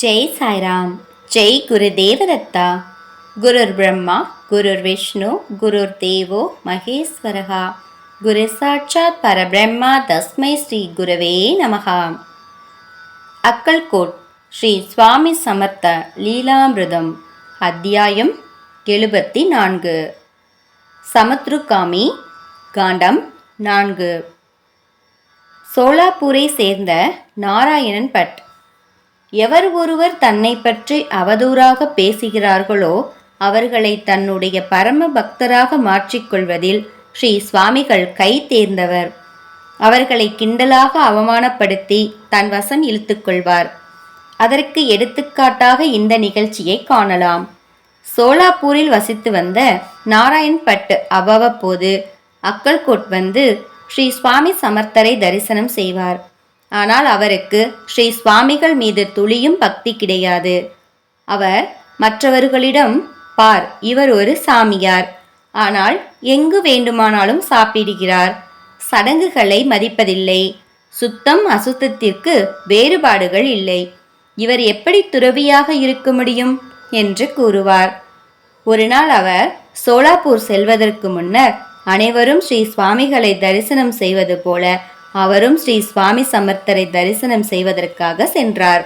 ஜெய் சாய்ராம். ஜெய் குரு தேவதத்தா. குருர் பிரம்மா குருர் விஷ்ணு குருர் தேவோ மகேஸ்வரகா. குரு சாட்சாத் பரபிரம்மா தஸ்மை ஸ்ரீ குருவே நமகா அக்கல்கோட் ஸ்ரீ சுவாமி சமர்த்த லீலாமிருதம் அத்தியாயம் எழுபத்தி நான்கு சமத்ருகாமி காண்டம் நான்கு. சோலாப்பூரை சேர்ந்த நாராயணன் பட் எவர் ஒருவர் தன்னை பற்றி அவதூறாக பேசுகிறார்களோ அவர்களை தன்னுடைய பரம பக்தராக மாற்றிக்கொள்வதில் ஸ்ரீ சுவாமிகள் கை தேர்ந்தவர். அவர்களை கிண்டலாக அவமானப்படுத்தி தன் வசம் இழுத்துக்கொள்வார் அதற்கு எடுத்துக்காட்டாக இந்த நிகழ்ச்சியை காணலாம். சோலாப்பூரில் வசித்து வந்த நாராயண் பட் அவ்வப்போது அக்கல்கோட் வந்து ஸ்ரீ சுவாமி சமர்த்தரை தரிசனம் செய்வார். ஆனால் அவருக்கு ஸ்ரீ சுவாமிகள் மீது துளியும் பக்தி கிடையாது. அவர் மற்றவர்களிடம் பார் இவர் ஒரு சாமியார். ஆனால் எங்கு வேண்டுமானாலும் சாப்பிடுகிறார். சடங்குகளை மதிப்பதில்லை. சுத்தம் அசுத்தத்திற்கு வேறுபாடுகள் இல்லை. இவர் எப்படி துறவியாக இருக்க முடியும்? என்று கூறுவார். ஒரு நாள் அவர் சோலாப்பூர் செல்வதற்கு முன்னர் அனைவரும் ஸ்ரீ சுவாமிகளை தரிசனம் செய்வது போல அவரும் ஸ்ரீ சுவாமி சமர்த்தரை தரிசனம் செய்வதற்காக சென்றார்.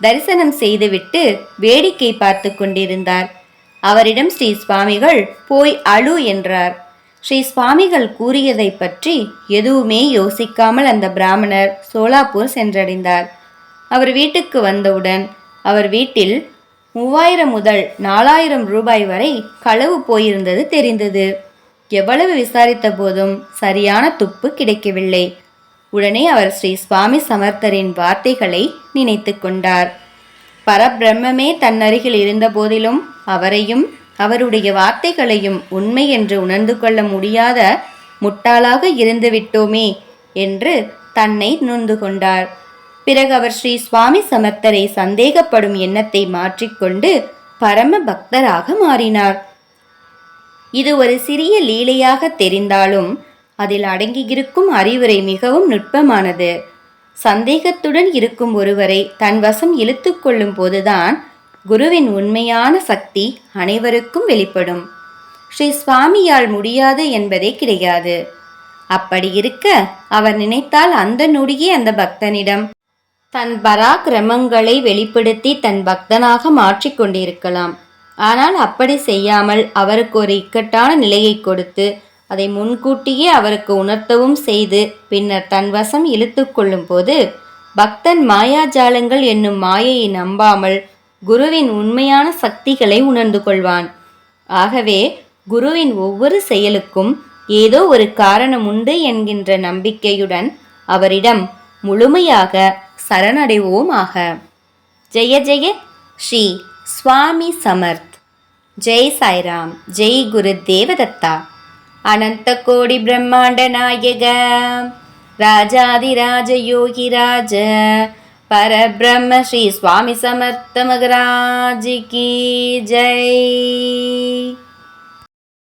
தரிசனம் செய்துவிட்டு வேடிக்கை பார்த்து கொண்டிருந்தார். அவரிடம் ஸ்ரீ சுவாமிகள் போய் அழு என்றார். ஸ்ரீ சுவாமிகள் கூறியதை பற்றி எதுவுமே யோசிக்காமல் அந்த பிராமணர் சோலாப்பூர் சென்றடைந்தார். அவர் வீட்டுக்கு வந்தவுடன் அவர் வீட்டில் மூவாயிரம் முதல் நாலாயிரம் ரூபாய் வரை களவு போயிருந்தது தெரிந்தது. எவ்வளவு விசாரித்த போதும் சரியான துப்பு கிடைக்கவில்லை. உடனே அவர் ஸ்ரீ சுவாமி சமர்த்தரின் வார்த்தைகளை நினைத்து கொண்டார். பரபிரம்மே தன்னருகில் இருந்த போதிலும் அவரையும் அவருடைய வார்த்தைகளையும் உண்மை என்று உணர்ந்து கொள்ள முடியாத முட்டாளாக இருந்து விட்டோமே என்று தன்னை நொந்து கொண்டார். பிறகு அவர் ஸ்ரீ சுவாமி சமர்த்தரை சந்தேகப்படும் எண்ணத்தை மாற்றிக்கொண்டு பரம பக்தராக மாறினார். இது ஒரு சிறிய லீலையாக தெரிந்தாலும் அதில் அடங்கியிருக்கும் அறிவுரை மிகவும் நுட்பமானது. சந்தேகத்துடன் இருக்கும் ஒருவரை தன் வசம் இழுத்து கொள்ளும் போதுதான் குருவின் உண்மையான சக்தி அனைவருக்கும் வெளிப்படும். ஸ்ரீ சுவாமியால் முடியாது என்பதே கிடையாது. அப்படி இருக்க அவர் நினைத்தால் அந்த நொடியே அந்த பக்தனிடம். தன் பராக்கிரமங்களை வெளிப்படுத்தி தன் பக்தனாக மாற்றிக்கொண்டிருக்கலாம் ஆனால் அப்படி செய்யாமல் அவருக்கு ஒரு இக்கட்டான நிலையை கொடுத்து அதை முன்கூட்டியே அவருக்கு உணர்த்தவும் செய்து பின்னர் தன் வசம் இழுத்து கொள்ளும் போது பக்தன் மாயாஜாலங்கள் என்னும் மாயையை நம்பாமல் குருவின் உண்மையான சக்திகளை உணர்ந்து கொள்வான். ஆகவே குருவின் ஒவ்வொரு செயலுக்கும் ஏதோ ஒரு காரணம் உண்டு என்கின்ற நம்பிக்கையுடன் அவரிடம் முழுமையாக சரணடைவோமாக. ஜெய ஜெய ஸ்ரீ சுவாமி சமர்த். ஜெய் சாய்ராம் ஜெய் குரு தேவதத்தா. அனந்த கோடி பிரம்மாண்ட நாயக ராஜாதிராஜ யோகிராஜ பரபிரம்ம ஸ்ரீ சுவாமி சமர்த்த மகராஜி கி ஜெய்.